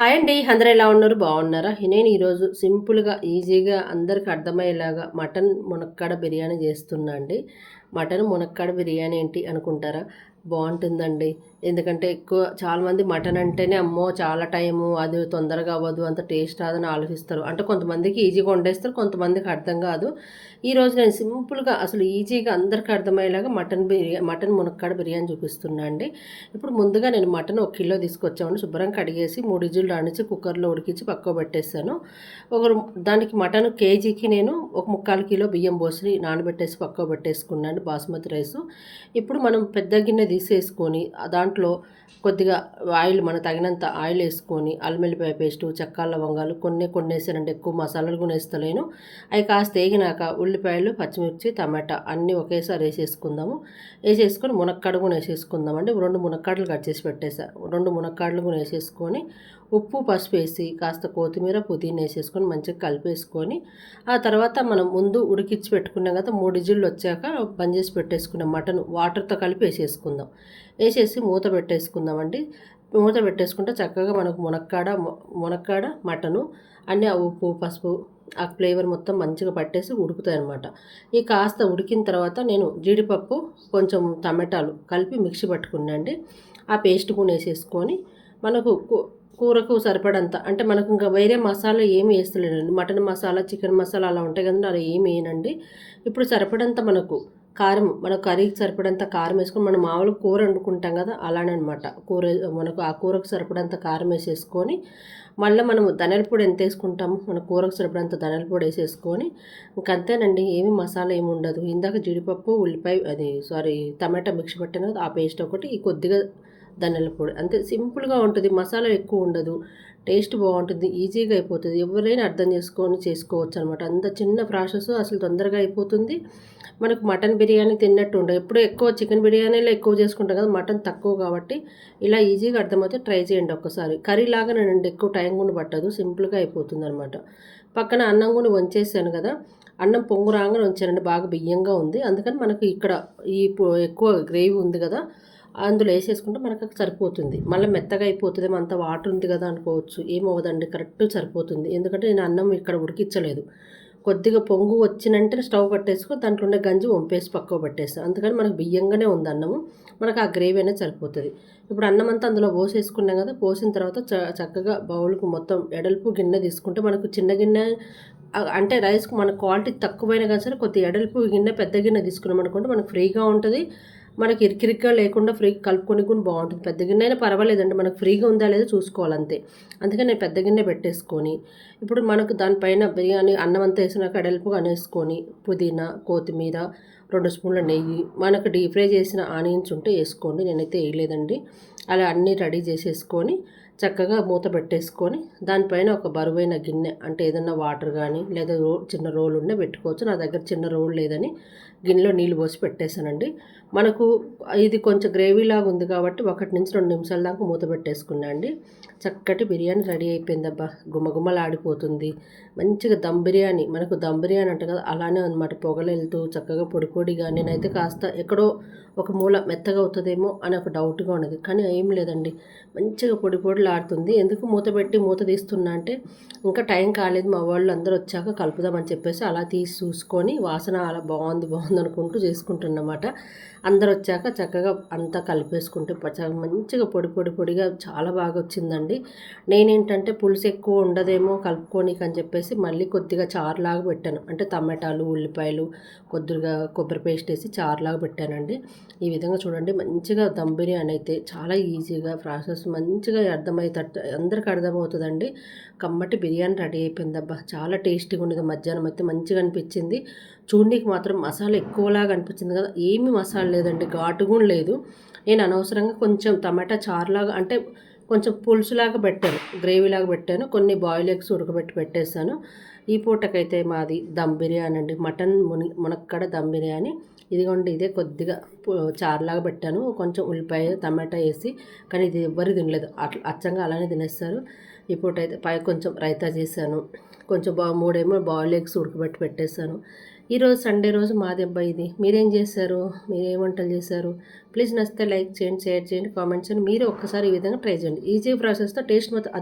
Hi అండి అందరూ ఎలా ఉన్నారు? బాగున్నారా? నేను ఈరోజు సింపుల్గా ఈజీగా అందరికి అర్థమయ్యేలాగా మటన్ మునక్కాడ బిర్యానీ చేస్తున్నా అండి. మటన్ మునక్కాడ బిర్యానీ ఏంటి అనుకుంటారా? బాగుంటుందండి. ఎందుకంటే ఎక్కువ చాలామంది మటన్ అంటేనే అమ్మో చాలా టైము అది తొందరగా అవ్వదు అంత టేస్ట్ రాదని ఆలోచిస్తారు. అంటే కొంతమందికి ఈజీగా వండేస్తారు కొంతమందికి అర్థం కాదు. ఈరోజు నేను సింపుల్గా అసలు ఈజీగా అందరికీ అర్థమయ్యేలాగా మటన్ బిర్యానీ మటన్ మునక్కాడ బిర్యానీ చూపిస్తున్నా అండి. ఇప్పుడు ముందుగా నేను మటన్ ఒక కిలో తీసుకొచ్చామని శుభ్రం కడిగేసి మూడు ఇజులు రాణించి కుక్కర్లో ఉడికించి పక్కకు పెట్టేశాను. ఒక దానికి మటన్ కేజీకి నేను ఒక ముక్కాలు కిలో బియ్యం పోసి నానబెట్టేసి పక్కకు పెట్టేసుకున్నాను. బాస్మతి రైస్. ఇప్పుడు మనం పెద్ద గిన్నె తీసేసుకొని దాంట్లో కొద్దిగా ఆయిల్ మన తగినంత ఆయిల్ వేసుకొని అల్మెల్లిపాయ పేస్టు చెక్క లవంగాలు కొన్ని కొన్ని వేసానంటే ఎక్కువ మసాలాలు కూడా వేస్తలేను. అవి కాస్త వేగినాక ఉల్లిపాయలు పచ్చిమిర్చి టమాటా అన్నీ ఒకేసారి వేసేసుకుందాము. వేసేసుకొని మునక్కాడ కూడా వేసేసుకుందాం అంటే రెండు మునక్కాడలు కట్ చేసి పెట్టేసా రెండు మునక్కాడలు కూడా వేసేసుకొని ఉప్పు పసుపు వేసి కాస్త కొత్తిమీర పుదీనా వేసేసుకొని మంచిగా కలిపేసుకొని ఆ తర్వాత మనం ముందు ఉడికిచ్చి పెట్టుకున్నాం కదా మూడు ఇజిల్లు వచ్చాక బంద్ చేసి పెట్టేసుకున్నాం మటన్ వాటర్తో కలిపి వేసేసుకుందాం. వేసేసి మూత పెట్టేసుకుందామండి. మూత పెట్టేసుకుంటే చక్కగా మనకు మునక్కాడ మునక్కాడ మటను అన్నీ ఉప్పు పసుపు ఆ ఫ్లేవర్ మొత్తం మంచిగా పట్టేసి ఉడుకుతాయి అనమాట ఈ కాస్త ఉడికిన తర్వాత నేను జీడిపప్పు కొంచెం టమాటాలు కలిపి మిక్సీ పట్టుకున్నాండి. ఆ పేస్ట్ కూడా వేసేసుకొని మనకు కూరకు సరిపడంత. అంటే మనకు ఇంకా వేరే మసాలా ఏమి వేస్తలేనండి మటన్ మసాలా చికెన్ మసాలా అలా ఉంటాయి కదండి అలా ఏమి వేయనండి. ఇప్పుడు సరిపడంత మనకు కారం మన కర్రీకి సరిపడంత కారం వేసుకొని మనం మామూలు కూర వండుకుంటాం కదా అలానే అనమాట కూర మనకు ఆ కూరకు సరిపడంత కారం వేసేసుకొని మళ్ళీ మనము ధనియాల పొడి ఎంత వేసుకుంటాము? మన కూరకు సరిపడంత ధనియాల పొడి వేసేసుకొని ఇంకంతేనండి ఏమి మసాలా ఏమి ఉండదు. ఇందాక జీడిపప్పు ఉల్లిపాయ అది సారీ టమాటా మిక్స్ పెట్టాను ఆ పేస్ట్ ఒకటి కొద్దిగా ధనియాల పొడి. అంతే సింపుల్గా ఉంటుంది మసాలా ఎక్కువ ఉండదు టేస్ట్ బాగుంటుంది ఈజీగా అయిపోతుంది. ఎవరైనా అర్థం చేసుకొని చేసుకోవచ్చు అనమాట అంత చిన్న ప్రాసెస్ అసలు తొందరగా అయిపోతుంది. మనకు మటన్ బిర్యానీ తిన్నట్టు ఉండదు ఎప్పుడు ఎక్కువ చికెన్ బిర్యానీలో ఎక్కువ చేసుకుంటాం కదా మటన్ తక్కువ కాబట్టి ఇలా ఈజీగా అర్థమైతే ట్రై చేయండి ఒక్కసారి. కర్రీ లాగా నేను ఎక్కువ టైం కూడా పట్టదు సింపుల్గా అయిపోతుంది అనమాట పక్కన అన్నం కూడా వంచేసాను కదా అన్నం పొంగు రాగానే ఉంచానండి బాగా బియ్యంగా ఉంది. అందుకని మనకు ఇక్కడ ఈ ఎక్కువ గ్రేవీ ఉంది కదా అందులో వేసేసుకుంటే మనకు సరిపోతుంది. మళ్ళీ మెత్తగా అయిపోతుంది అంత వాటర్ ఉంది కదా అనుకోవచ్చు ఏమవ్వదండి కరెక్ట్ సరిపోతుంది. ఎందుకంటే నేను అన్నం ఇక్కడ ఉడికించలేదు. కొద్దిగా పొంగు వచ్చినంటే స్టవ్ కట్టేసుకొని దాంట్లో ఉండే గంజి వంపేసి పక్కకు పెట్టేస్తాను అందుకని మనకు బియ్యంగానే ఉంది అన్నము. మనకు ఆ గ్రేవీ అనేది సరిపోతుంది. ఇప్పుడు అన్నం అంతా అందులో పోసేసుకున్నాం కదా పోసిన తర్వాత చక్కగా బౌల్కు మొత్తం ఎడల్పు గిన్నె తీసుకుంటే మనకు చిన్న గిన్నె అంటే రైస్కి మన క్వాలిటీ తక్కువైనా కానీ సరే కొద్దిగా ఎడల్పు గిన్నె పెద్ద గిన్నె తీసుకున్నాం అనుకుంటే మనకు ఫ్రీగా ఉంటుంది. మనకి ఇరికిరిగ్గా లేకుండా ఫ్రీ కలుపుకొని కూడా బాగుంటుంది. పెద్ద గిన్నె అయినా పర్వాలేదండి. మనకు ఫ్రీగా ఉందా లేదో చూసుకోవాలంతే. అందుకని నేను పెద్ద గిన్నె పెట్టేసుకొని ఇప్పుడు మనకు దానిపైన బిర్యానీ అన్నం అంతా వేసినాక కడల్పుగా అనేసుకొని పుదీనా కొత్తిమీర రెండు స్పూన్ల నెయ్యి మనకు డీప్ ఫ్రై చేసిన ఆనియన్స్ ఉంటే వేసుకోండి. నేనైతే వేయలేదండి. అలా అన్నీ రెడీ చేసేసుకొని చక్కగా మూత పెట్టేసుకొని దానిపైన ఒక బరువైన గిన్నె అంటే ఏదన్నా వాటర్ కానీ లేదా రో చిన్న రోల్ ఉండే పెట్టుకోవచ్చు. నా దగ్గర చిన్న రోల్ లేదని గిన్నెలో నీళ్ళు పోసి పెట్టేశానండి. మనకు ఇది కొంచెం గ్రేవీ లాగా ఉంది కాబట్టి ఒకటి నుంచి రెండు నిమిషాల దాకా మూత పెట్టేసుకున్నా అండి. చక్కటి బిర్యానీ రెడీ అయిపోయిందబ్బా. గుమగుమలాడిపోతుంది. మంచిగా దమ్ బిర్యానీ మనకు దమ్ బిర్యానీ అంట కదా అలానే అనమాట పొగలు వెళ్తూ చక్కగా పొడి పొడిగా నేనైతే కాస్త ఎక్కడో ఒక మూల మెత్తగా అవుతుందేమో అని ఒక డౌట్గా ఉన్నది. కానీ ఏం లేదండి. మంచిగా పొడి పొడిలాడుతుంది. ఎందుకు మూత పెట్టి మూత తీస్తున్నా అంటే ఇంకా టైం కాలేదు. మా వాళ్ళు అందరూ వచ్చాక కలుపుదామని చెప్పేసి అలా తీసి చూసుకొని వాసన అలా బాగుంది బాగుంది అనుకుంటూ చేసుకుంటున్నమాట. అందరు వచ్చాక చక్కగా అంతా కలిపేసుకుంటే మంచిగా పొడి పొడి పొడిగా చాలా బాగా వచ్చిందండి నేనేంటంటే పులుసు ఎక్కువ ఉండదేమో కలుపుకోనికి అని చెప్పేసి మళ్ళీ కొద్దిగా చారులాగా పెట్టాను. అంటే టమాటాలు ఉల్లిపాయలు కొద్దిగా కొబ్బరి పేస్ట్ వేసి చారులాగా పెట్టానండి. ఈ విధంగా చూడండి మంచిగా దమ్ బిర్యానీ అయితే చాలా ఈజీగా ప్రాసెస్ మంచిగా అర్థమవుతట్టు అందరికి అర్థమవుతుందండి. కమ్మటి బిర్యానీ రెడీ అయిపోయిందబ్బా. చాలా టేస్టీగా ఉండేది మధ్యాహ్నం అయితే మంచిగా అనిపించింది. చూడడానికి మాత్రం మసాలా ఎక్కువలాగా అనిపించింది కదా. ఏమి మసాలా లేదండి. ఘాటు కూడా లేదు. నేను అనవసరంగా కొంచెం టమాటా చారులాగా అంటే కొంచెం పులుసులాగా పెట్టాను. గ్రేవీలాగా పెట్టాను. కొన్ని బాయిల్ ఎగ్స్ ఉడకబెట్టి పెట్టేశాను. ఈ పూటకైతే మాది దమ్ బిర్యానీ అండి. మటన్ ముని మునక్కడ దమ్ బిర్యానీ. ఇదిగోండి ఇదే కొద్దిగా చారులాగా పెట్టాను. కొంచెం ఉల్లిపాయ టమాటా వేసి కానీ ఇది ఎవ్వరు తినలేదు. అట్లా అచ్చంగా అలానే తినేస్తారు. ఈ పూట అయితే పై కొంచెం రైతా చేశాను. కొంచెం బా మూడేమో బాయిల్ ఎగ్స్ ఉడకబెట్టి పెట్టేశాను. ఈరోజు సండే రోజు మాది దెబ్బ ఇది. మీరేం చేశారు? మీరు ఏం వంటలు చేశారు? ప్లీజ్ నచ్చితే లైక్ చేయండి షేర్ చేయండి కామెంట్స్ చేయండి. మీరు ఒక్కసారి ఈ విధంగా ట్రై చేయండి. ఈజీ ప్రాసెస్తో టేస్ట్ మొత్తం